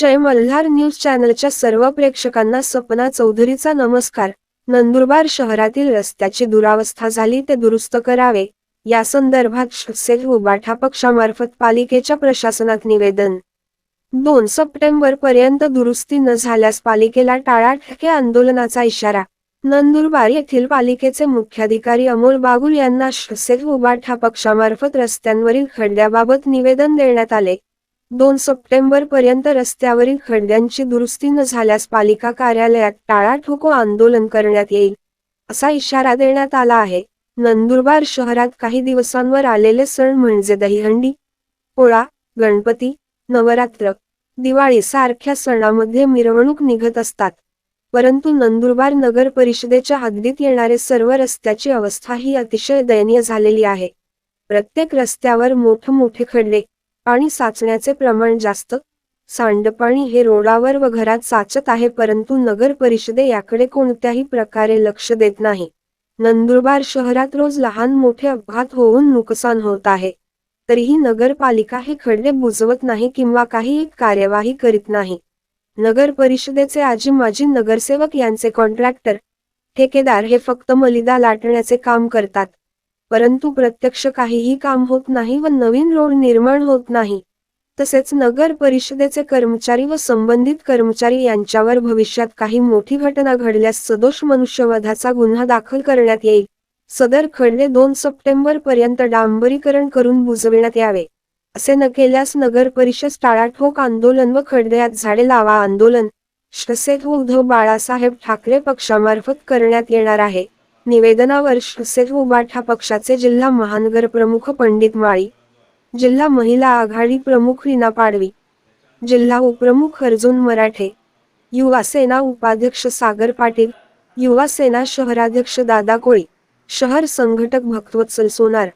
जय Malhar news चॅनलच्या सर्व प्रेक्षकांना सपना चौधरीचा नमस्कार. नंदुरबार शहरातील रस्त्याची दुरावस्था झाली ते दुरुस्त करावे. या संदर्भात शिवसेना उबाठा पक्षामार्फत पालिकेच्या प्रशासनात निवेदन. दोन सप्टेंबर पर्यंत दुरुस्ती न झाल्यास पालिकेला टाळाटके आंदोलनाचा इशारा. नंदुरबार येथील पालिकेचे मुख्याधिकारी अमोल बागुल यांना शिवसेना उबाठा पक्षामार्फत रस्त्यांवरील खड्ड्याबाबत निवेदन देण्यात आले. दोन सप्टेंबर पर्यंत रस्त्यावरील खड्ड्यांची दुरुस्ती न झाल्यास पालिका कार्यालयात टाळा ठोको आंदोलन करण्यात येईल असा इशारा देण्यात आला आहे. नंदुरबार शहरात काही दिवसांवर आलेले सण म्हणजे दहीहंडी पोळा गणपती नवरात्र दिवाळी सारख्या सणामध्ये मिरवणूक निघत असतात. परंतु नंदुरबार नगर परिषदेच्या हद्दीत येणारे सर्व रस्त्याची अवस्था ही अतिशय दयनीय झालेली आहे. प्रत्येक रस्त्यावर मोठमोठे खड्डे पाणी साचण्याचे प्रमाण जास्त. सांडपाणी हे रोडावर व घरात साचत आहे परंतु नगर परिषदे याकडे कोणत्याही प्रकारे लक्ष देत नाही. नंदुरबार शहरात रोज लहान मोठे अपघात होऊन नुकसान होत आहे. तरीही नगरपालिका हे खड्डे बुजवत नाही किंवा काही एक कार्यवाही करीत नाही. नगर परिषदेचे आजी माजी नगरसेवक यांचे कॉन्ट्रॅक्टर ठेकेदार हे फक्त मलिदा लाटण्याचे काम करतात. परंतु प्रत्यक्ष काहीही काम होत नाही व नवीन रोड निर्माण होत नाही. तसेच नगर परिषदेचे कर्मचारी व संबंधित कर्मचारी यांच्यावर भविष्यात काही मोठी घटना घडल्यास सदोष मनुष्यवधाचा गुन्हा दाखल करण्यात येईल. सदर खडले दोन सप्टेंबर पर्यंत डांबरीकरण करून बुजविण्यात यावे. असे न केल्यास नगर परिषद टाळाठोक आंदोलन व खडल्यात झाडे लावा आंदोलन. शसेत उद्धव बाळासाहेब ठाकरे पक्षामार्फत करण्यात येणार आहे. निवेदनावर शिवसेना उबाठा पक्षाचे जिल्हा महानगर प्रमुख पंडित माळी जिल्हा महिला आघाडी प्रमुख रीना पाडवी जिल्हा उपप्रमुख अर्जुन मराठे युवा सेना उपाध्यक्ष सागर पाटील युवा सेना शहराध्यक्ष दादा कोळी शहर संघटक भक्तवत्सल सोनार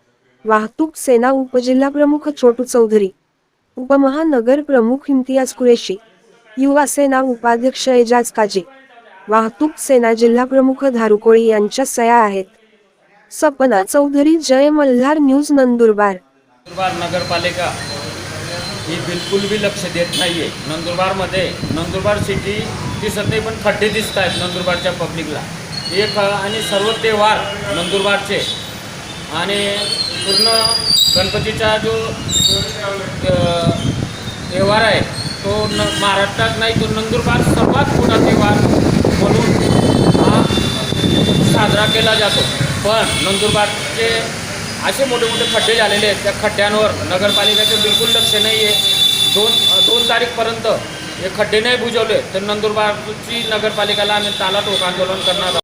वाहतूक सेना उपजिल्हा प्रमुख छोटू चौधरी उपमहानगर प्रमुख इम्तियाज कुरेशी युवा सेना उपाध्यक्ष एजाज काजी वाहतूक सेना जिल्हा प्रमुख धारुकोळी यांच्या सया आहेत. सपना चौधरी जय मल्हार न्यूज नंदुरबार. नंदुरबार नगरपालिका ही बिलकुल बी लक्ष देत नाही आहे नंदुरबारमध्ये नंदुरबार सिटी दिसत नाही पण खड्डे दिसत आहेत नंदुरबारच्या पब्लिकला एक आणि सर्व त्योहार नंदुरबारचे. आणि पूर्ण गणपतीचा जो त्योहार आहे तो न महाराष्ट्रात नाही तो नंदुरबार सर्वात मोठा त्योहार केला जातो. पण नंदुरबारचे असे मोठे मोठे खड्डे झालेले आहेत. त्या खड्ड्यांवर नगरपालिकेचं बिलकुल लक्ष नाही आहे. दोन दोन तारीखपर्यंत हे खड्डे नाही बुजवले तर नंदुरबारची नगरपालिकेला आम्ही ताला टोक आंदोलन करणार आहोत.